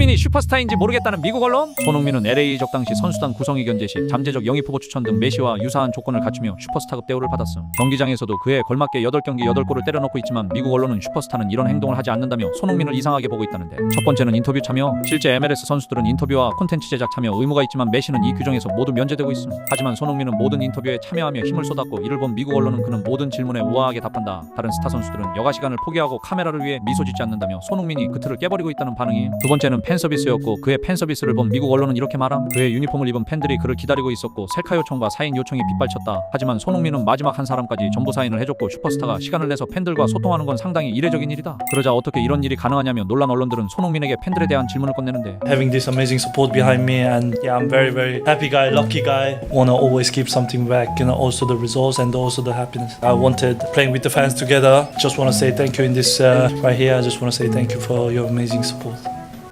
손흥민이 슈퍼스타인지 모르겠다는 미국 언론? 손흥민은 LA 적 당시 선수단 구성이 견제 시 잠재적 영입 후보 추천 등 메시와 유사한 조건을 갖추며 슈퍼스타급 대우를 받았음. 경기장에서도 그에 걸맞게 8경기 8골을 때려넣고 있지만 미국 언론은 슈퍼스타는 이런 행동을 하지 않는다며 손흥민을 이상하게 보고 있다는데 첫 번째는 인터뷰 참여. 실제 MLS 선수들은 인터뷰와 콘텐츠 제작 참여 의무가 있지만 메시는 이 규정에서 모두 면제되고 있음. 하지만 손흥민은 모든 인터뷰에 참여하며 힘을 쏟았고 이를 본 미국 언론은 그는 모든 질문에 우아하게 답한다. 다른 스타 선수들은 여가 시간을 포기하고 카메라를 위해 미소 짓지 않는다며 손흥민이 그 틀을 깨버리고 있다는 반응이 두 번째는 팬 서비스였고 그의 팬 서비스를 본 미국 언론은 이렇게 말함. 그의 유니폼을 입은 팬들이 그를 기다리고 있었고 셀카 요청과 사인 요청이 빗발쳤다. 하지만 손흥민은 마지막 한 사람까지 전부 사인을 해줬고 슈퍼스타가 시간을 내서 팬들과 소통하는 건 상당히 이례적인 일이다. 그러자 어떻게 이런 일이 가능하냐며 놀란 언론들은 손흥민에게 팬들에 대한 질문을 건네는데 having this amazing support behind me and yeah i'm very very happy guy lucky guy want to always keep something back you know also the results and also the happiness i wanted playing with the fans together just want to say thank you in this uh, right here i just want to say thank you for your amazing support